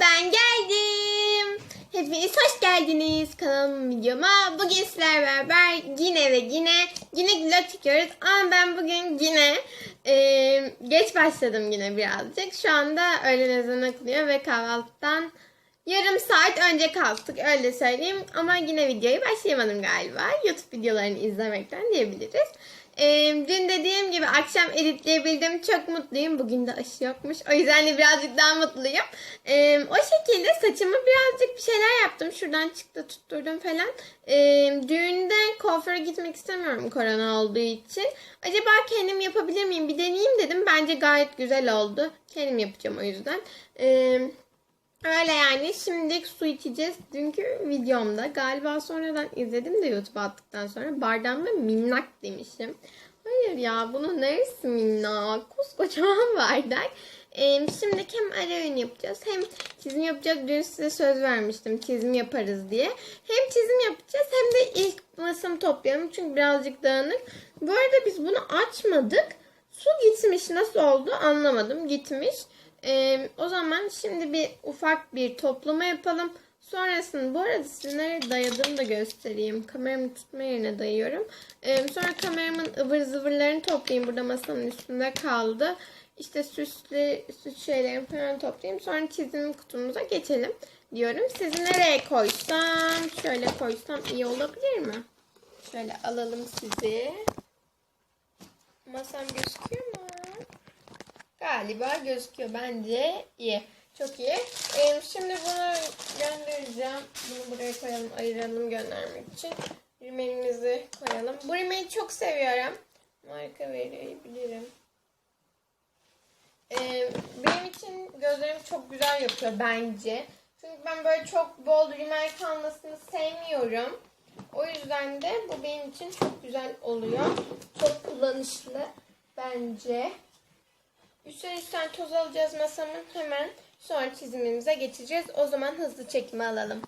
ben geldim. Hepiniz hoş geldiniz kanalıma videoma. Bugün sizlerle beraber yine ve yine yine vlog çekiyoruz. Ama ben bugün yine e, geç başladım yine birazcık. Şu anda öğlen ezanı okunuyor ve kahvaltıdan yarım saat önce kalktık öyle söyleyeyim. Ama yine videoyu başlayamadım galiba. YouTube videolarını izlemekten diyebiliriz. Ee, dün dediğim gibi akşam editleyebildim. Çok mutluyum. Bugün de aşı yokmuş. O yüzden de birazcık daha mutluyum. Ee, o şekilde saçımı birazcık bir şeyler yaptım. Şuradan çıktı tutturdum falan. Ee, düğünde kuaföre gitmek istemiyorum korona olduğu için. Acaba kendim yapabilir miyim? Bir deneyeyim dedim. Bence gayet güzel oldu. Kendim yapacağım o yüzden. Ee, Öyle yani şimdilik su içeceğiz. Dünkü videomda galiba sonradan izledim de YouTube'a attıktan sonra bardağımda minnak demişim. Hayır ya bunun neresi minnak? Koskocaman bardak. Ee, şimdi hem ara öğün yapacağız hem çizim yapacağız. Dün size söz vermiştim çizim yaparız diye. Hem çizim yapacağız hem de ilk masamı toplayalım çünkü birazcık dağınık. Bu arada biz bunu açmadık. Su gitmiş nasıl oldu anlamadım gitmiş. Ee, o zaman şimdi bir ufak bir toplama yapalım. Sonrasında bu arada size nereye dayadığımı da göstereyim. Kameramı tutma yerine dayıyorum. Ee, sonra kameramın ıvır zıvırlarını toplayayım. Burada masanın üstünde kaldı. İşte süslü, süs şeylerimi falan toplayayım. Sonra çizim kutumuza geçelim diyorum. Sizi nereye koysam, şöyle koysam iyi olabilir mi? Şöyle alalım sizi. Masam gözüküyor mu? Galiba gözüküyor. Bence iyi. Çok iyi. Ee, şimdi bunu göndereceğim. Bunu buraya koyalım. Ayıralım göndermek için. Rimelimizi koyalım. Bu rimeli çok seviyorum. Marka verebilirim. Ee, benim için gözlerim çok güzel yapıyor bence. Çünkü ben böyle çok bol rimel kalmasını sevmiyorum. O yüzden de bu benim için çok güzel oluyor. Çok kullanışlı bence. Üstten toz alacağız masamın hemen. Sonra çizimimize geçeceğiz. O zaman hızlı çekimi alalım.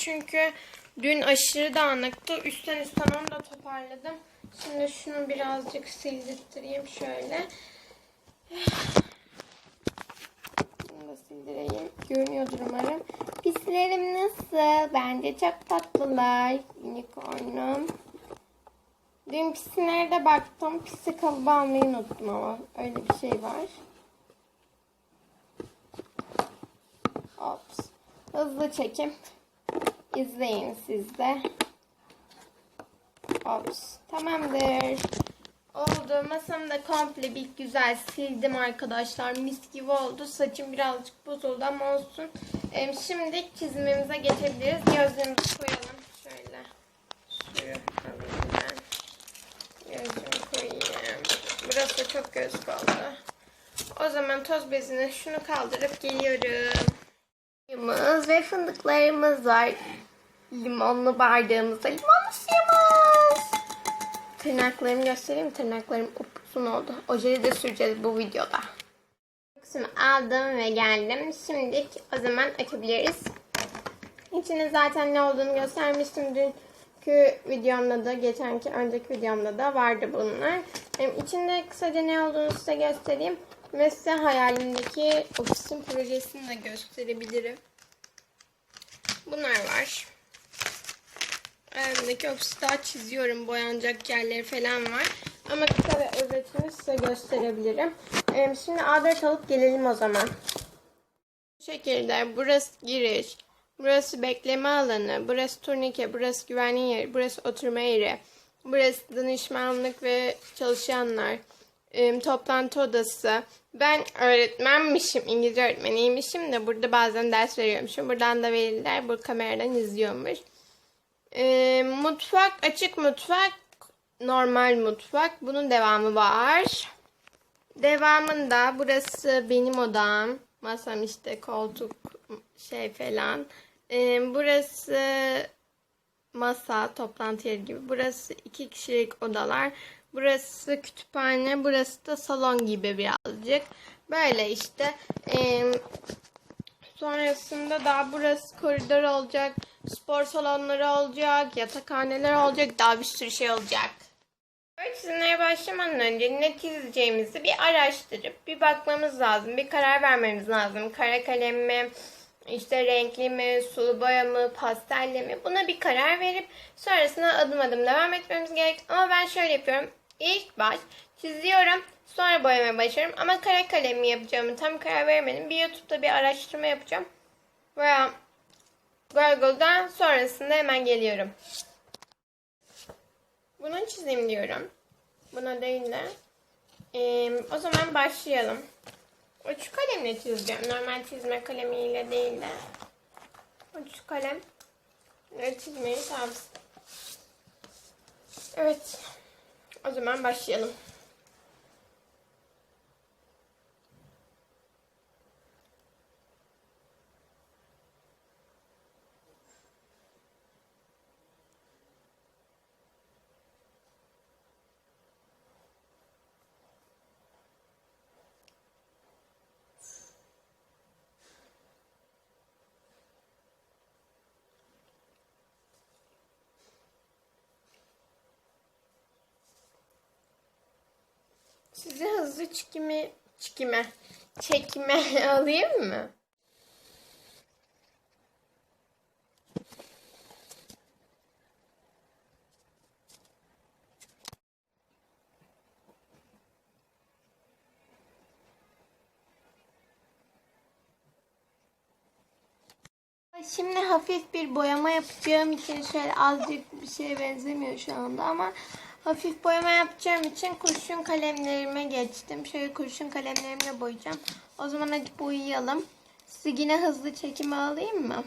Çünkü dün aşırı dağınıktı. Üstten üstten onu da toparladım. Şimdi şunu birazcık sildireyim şöyle. Bunu da sildireyim. Görünüyordur umarım. Pislerim nasıl? Bence çok tatlılar. Unicornum. Dün pisinlere baktım. Pisi kalıbı almayı unuttum ama. Öyle bir şey var. Ops. Hızlı çekim. İzleyin siz de. Ops. Tamamdır. Oldu. Masamı da komple bir güzel sildim arkadaşlar. Mis gibi oldu. Saçım birazcık bozuldu ama olsun. Şimdi çizimimize geçebiliriz. Gözlerimizi koyalım. Şöyle. Şuraya. Gözümü koyayım. Burası çok göz kaldı. O zaman toz bezini şunu kaldırıp geliyorum. Ve fındıklarımız var. Limonlu bardağımızda limonlu suyumuz. Tırnaklarımı göstereyim? Tırnaklarım upuzun oldu. Ojeyi de süreceğiz bu videoda. Kısmı aldım ve geldim. Şimdi o zaman açabiliriz. İçinde zaten ne olduğunu göstermiştim dünkü videomda da, geçenki önceki videomda da vardı bunlar. Hem içinde kısaca ne olduğunu size göstereyim. Ve size hayalimdeki ofisin projesini de gösterebilirim. Bunlar var. Ofisi daha çiziyorum. Boyanacak yerleri falan var. Ama kısa ve özetini size gösterebilirim. Ee, şimdi A4 alıp gelelim o zaman. Bu şekilde burası giriş. Burası bekleme alanı. Burası turnike. Burası güvenlik yeri. Burası oturma yeri. Burası danışmanlık ve çalışanlar e, toplantı odası. Ben öğretmenmişim, İngilizce öğretmeniymişim de burada bazen ders veriyormuşum. Buradan da veliler bu kameradan izliyormuş. Ee, mutfak, açık mutfak, normal mutfak. Bunun devamı var. Devamında burası benim odam. Masam işte koltuk şey falan. Ee, burası masa, toplantı yeri gibi. Burası iki kişilik odalar. Burası kütüphane, burası da salon gibi birazcık. Böyle işte. Ee, sonrasında daha burası koridor olacak. Spor salonları olacak. Yatakhaneler olacak. Daha bir sürü şey olacak. Böyle çizimlere başlamadan önce ne çizeceğimizi bir araştırıp bir bakmamız lazım. Bir karar vermemiz lazım. Kara kalem mi, işte renkli mi, sulu boya mı, pastelle mi? Buna bir karar verip sonrasında adım adım devam etmemiz gerek. Ama ben şöyle yapıyorum. İlk baş çiziyorum. Sonra boyamaya başlıyorum. Ama kara kalem mi yapacağımı tam karar veremedim. Bir YouTube'da bir araştırma yapacağım. Veya Google'dan sonrasında hemen geliyorum. Bunu çizeyim diyorum. Buna değil de. Ee, o zaman başlayalım. Uç kalemle çizeceğim. Normal çizme kalemiyle değil de. Uç kalem. çizmeyi tavsiye. Evet. O zaman başlayalım. Size hızlı çekimi, çekime, çekime alayım mı? Şimdi hafif bir boyama yapacağım için şöyle azıcık bir şeye benzemiyor şu anda ama hafif boyama yapacağım için kurşun kalemlerime geçtim. Şöyle kurşun kalemlerimle boyayacağım. O zaman hadi boyayalım. Sizi yine hızlı çekime alayım mı?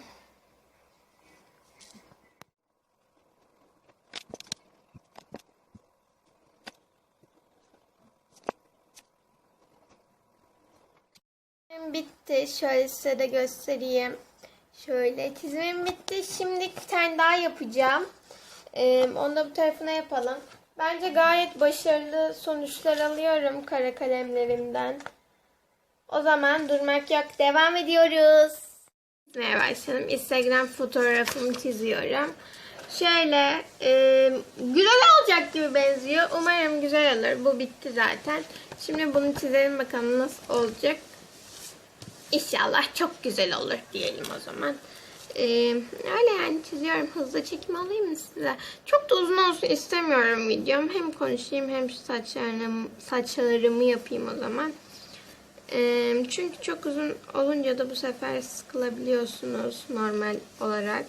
Bitti. Şöyle size de göstereyim. Şöyle çizimim bitti. Şimdi bir tane daha yapacağım. Ee, onu da bu tarafına yapalım. Bence gayet başarılı sonuçlar alıyorum kara kalemlerimden. O zaman durmak yok. Devam ediyoruz. Çizmeye başlayalım. Instagram fotoğrafımı çiziyorum. Şöyle e, güzel olacak gibi benziyor. Umarım güzel olur. Bu bitti zaten. Şimdi bunu çizelim bakalım nasıl olacak. İnşallah çok güzel olur diyelim o zaman. Ee, öyle yani çiziyorum. Hızlı çekim alayım mı size? Çok da uzun olsun istemiyorum videom. Hem konuşayım hem şu saçlarımı, saçlarımı yapayım o zaman. Ee, çünkü çok uzun olunca da bu sefer sıkılabiliyorsunuz normal olarak.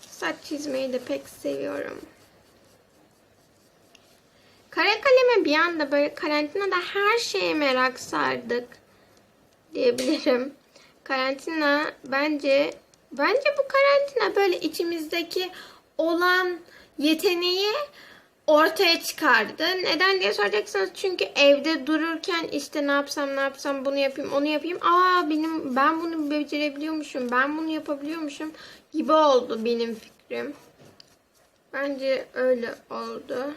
Saç çizmeyi de pek seviyorum. Kara kaleme bir anda böyle karantinada her şeye merak sardık diyebilirim. Karantina bence bence bu karantina böyle içimizdeki olan yeteneği ortaya çıkardı. Neden diye soracaksınız. Çünkü evde dururken işte ne yapsam ne yapsam bunu yapayım onu yapayım. Aa benim ben bunu becerebiliyormuşum. Ben bunu yapabiliyormuşum gibi oldu benim fikrim. Bence öyle oldu.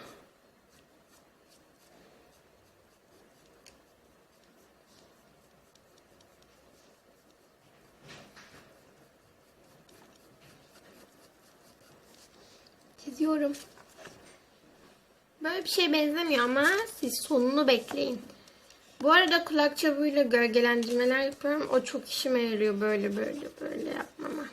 Çiziyorum. Böyle bir şey benzemiyor ama siz sonunu bekleyin. Bu arada kulak çubuğuyla gölgelendirmeler yapıyorum. O çok işime yarıyor böyle böyle böyle yapmama.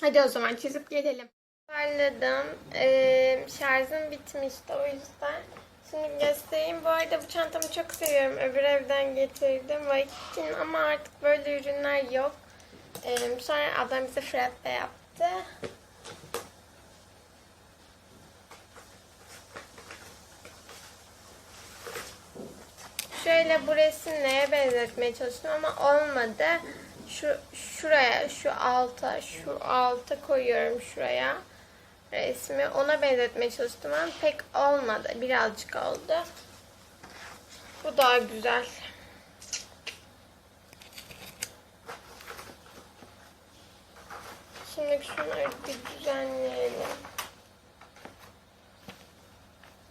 Hadi o zaman çizip gelelim. Toparladım. Ee, şarjım bitmişti o yüzden. Şimdi göstereyim. Bu arada bu çantamı çok seviyorum. Öbür evden getirdim. Vaikin ama artık böyle ürünler yok. Ee, sonra ablam bize frappe yaptı. Şöyle bu resim neye benzetmeye çalıştım ama olmadı. Şu şuraya, şu alta, şu alta koyuyorum şuraya resmi. Ona benzetmeye çalıştım ama pek olmadı. Birazcık oldu. Bu daha güzel. Şimdi şunları bir düzenleyelim.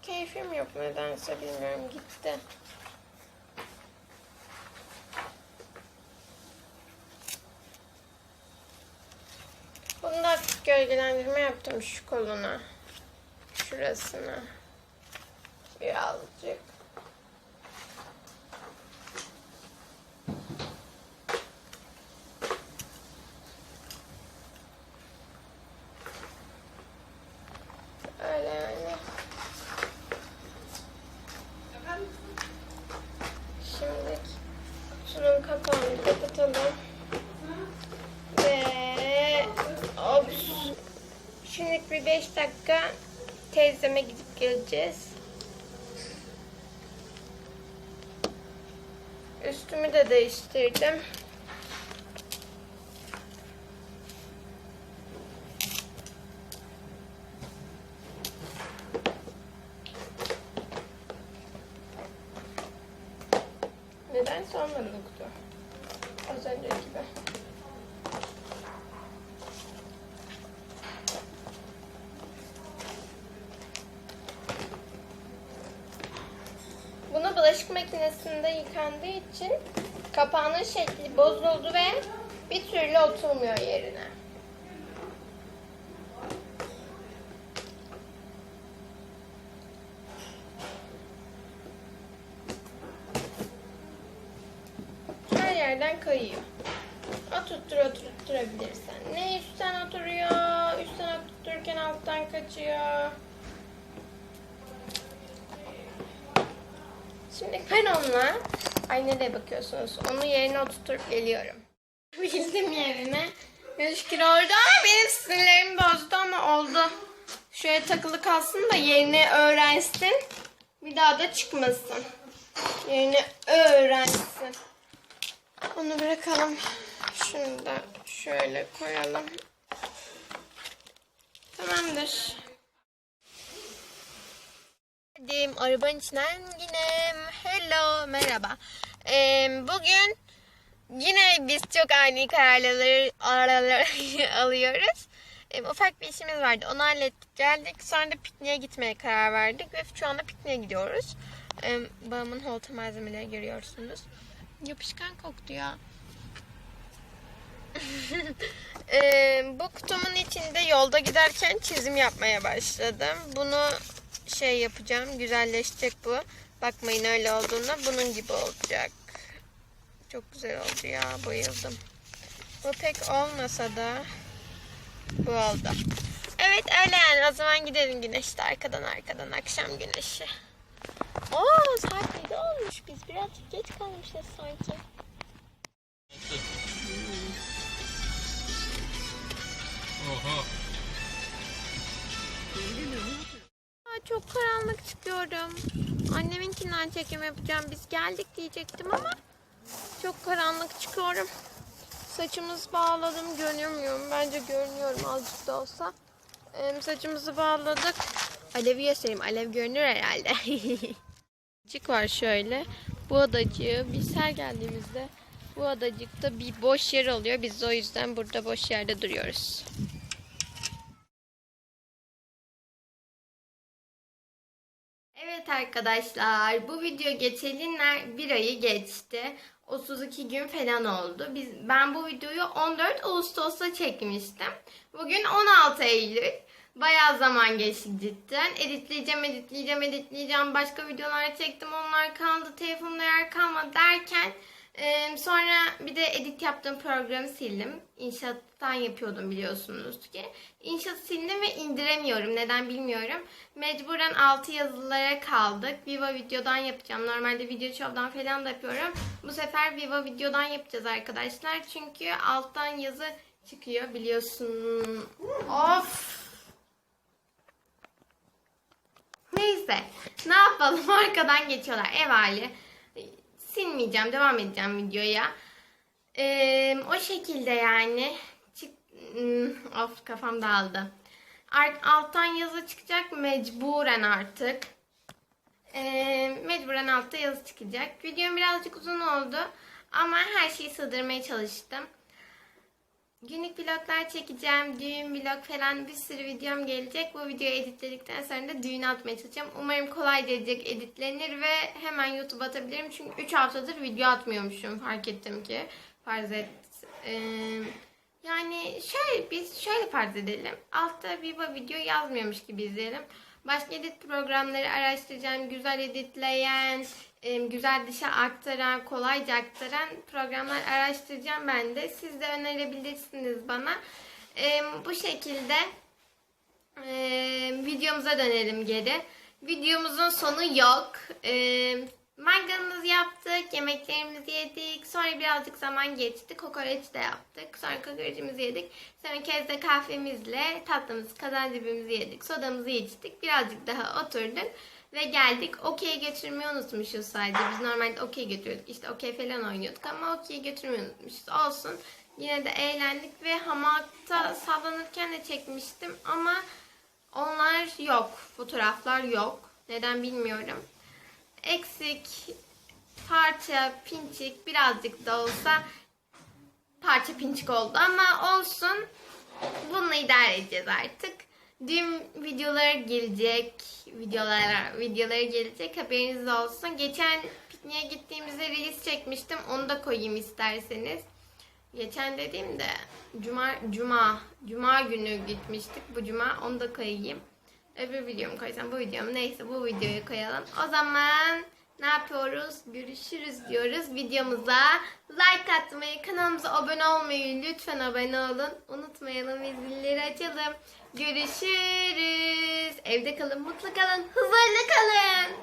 Keyfim yok nedense bilmiyorum gitti. Bunda hafif gölgelendirme yaptım şu koluna. Şurasına. Birazcık. Öyle yani. Şimdi şunun kapağını kapatalım. Ve ops. Şimdilik bir 5 dakika teyzeme gidip geleceğiz. Üstümü de değiştirdim. Neden olmadı bu kutu? Az önceki gibi. Bunu bulaşık makinesinde yıkandığı için kapağının şekli bozuldu ve bir türlü oturmuyor yerine. Her yerden kayıyor. Oturttur oturtturabilirsen. Ne üstten oturuyor, üstten oturturken alttan kaçıyor. Şimdi ben onunla, ay bakıyorsunuz? Onu yerine oturtup geliyorum. Bildim yerine. Gözükür orada. Benim sinirlerimi bozdu ama oldu. Şöyle takılı kalsın da yerini öğrensin. Bir daha da çıkmasın. Yerini öğrensin. Onu bırakalım. Şunu da şöyle koyalım. Tamamdır. Geldim arabanın içinden yine hello merhaba. Ee, bugün yine biz çok ani kararları aralar alıyoruz. Ee, ufak bir işimiz vardı. Onu hallettik geldik. Sonra da pikniğe gitmeye karar verdik ve şu anda pikniğe gidiyoruz. Ee, babamın holta malzemeleri görüyorsunuz. Yapışkan koktu ya. Ee, bu kutumun içinde yolda giderken çizim yapmaya başladım. Bunu şey yapacağım. Güzelleşecek bu. Bakmayın öyle olduğunda bunun gibi olacak. Çok güzel oldu ya. Bayıldım. Bu pek olmasa da bu oldu. Evet öyle yani. O zaman gidelim güneşte arkadan arkadan akşam güneşi. Oo saat 7 olmuş. Biz birazcık geç kalmışız sanki. Oha. Çok karanlık çıkıyorum. Anneminkinden çekim yapacağım. Biz geldik diyecektim ama çok karanlık çıkıyorum. Saçımız bağladım. Görünmüyorum. Bence görünüyorum azıcık da olsa. Ee, saçımızı bağladık. Alevi göstereyim. Alev görünür herhalde. Adacık var şöyle. Bu adacığı biz her geldiğimizde bu adacıkta bir boş yer oluyor. Biz de o yüzden burada boş yerde duruyoruz. Evet arkadaşlar bu video geçeli ner- bir ayı geçti. 32 gün falan oldu. Biz ben bu videoyu 14 Ağustos'ta çekmiştim. Bugün 16 Eylül. Bayağı zaman geçti cidden. Editleyeceğim, editleyeceğim, editleyeceğim. Başka videolar çektim. Onlar kaldı. Telefonumda yer kalmadı derken sonra bir de edit yaptığım programı sildim. İnşaattan yapıyordum biliyorsunuz ki. İnşaat sildim ve indiremiyorum. Neden bilmiyorum. Mecburen altı yazılara kaldık. Viva videodan yapacağım. Normalde video show'dan falan da yapıyorum. Bu sefer Viva videodan yapacağız arkadaşlar. Çünkü alttan yazı çıkıyor biliyorsun. Of! Neyse. Ne yapalım? Arkadan geçiyorlar. Ev hali. Silmeyeceğim. Devam edeceğim videoya. Ee, o şekilde yani. Çık... Hmm, of kafam dağıldı. Art, alttan yazı çıkacak mecburen artık. Ee, mecburen altta yazı çıkacak. Videom birazcık uzun oldu. Ama her şeyi sığdırmaya çalıştım. Günlük vloglar çekeceğim. Düğün vlog falan bir sürü videom gelecek. Bu videoyu editledikten sonra da düğüne atmaya çalışacağım. Umarım kolay gelecek editlenir ve hemen YouTube atabilirim. Çünkü 3 haftadır video atmıyormuşum. Fark ettim ki. Farz et. Ee, yani şöyle biz şöyle farz edelim. Altta bir video yazmıyormuş gibi izleyelim. Başka edit programları araştıracağım. Güzel editleyen, e, güzel dışa aktaran, kolayca aktaran programlar araştıracağım ben de. Siz de önerebilirsiniz bana. E, bu şekilde e, videomuza dönelim geri. Videomuzun sonu yok. E, mangalımızı yaptık, yemeklerimizi yedik. Sonra birazcık zaman geçti. Kokoreç de yaptık. Sonra kokoreçimizi yedik. Sonra kezde kahvemizle tatlımızı, kazancibimizi yedik. Sodamızı içtik. Birazcık daha oturduk. Ve geldik. Okey götürmeyi unutmuşuz sadece. Biz normalde okey götürüyorduk. İşte okey falan oynuyorduk ama okey götürmeyi unutmuşuz. Olsun. Yine de eğlendik ve hamakta sallanırken de çekmiştim ama onlar yok. Fotoğraflar yok. Neden bilmiyorum. Eksik, parça, pinçik birazcık da olsa parça pinçik oldu ama olsun. Bununla idare edeceğiz artık. Dün videoları gelecek. Videolara, videoları gelecek. Haberiniz olsun. Geçen pikniğe gittiğimizde reels çekmiştim. Onu da koyayım isterseniz. Geçen dediğimde cuma cuma cuma günü gitmiştik. Bu cuma onu da koyayım. Öbür videomu koysam bu videomu neyse bu videoyu koyalım. O zaman ne yapıyoruz? Görüşürüz diyoruz. Videomuza like atmayı, kanalımıza abone olmayı lütfen abone olun. Unutmayalım ve zilleri açalım. Görüşürüz. Evde kalın, mutlu kalın, huzurlu kalın.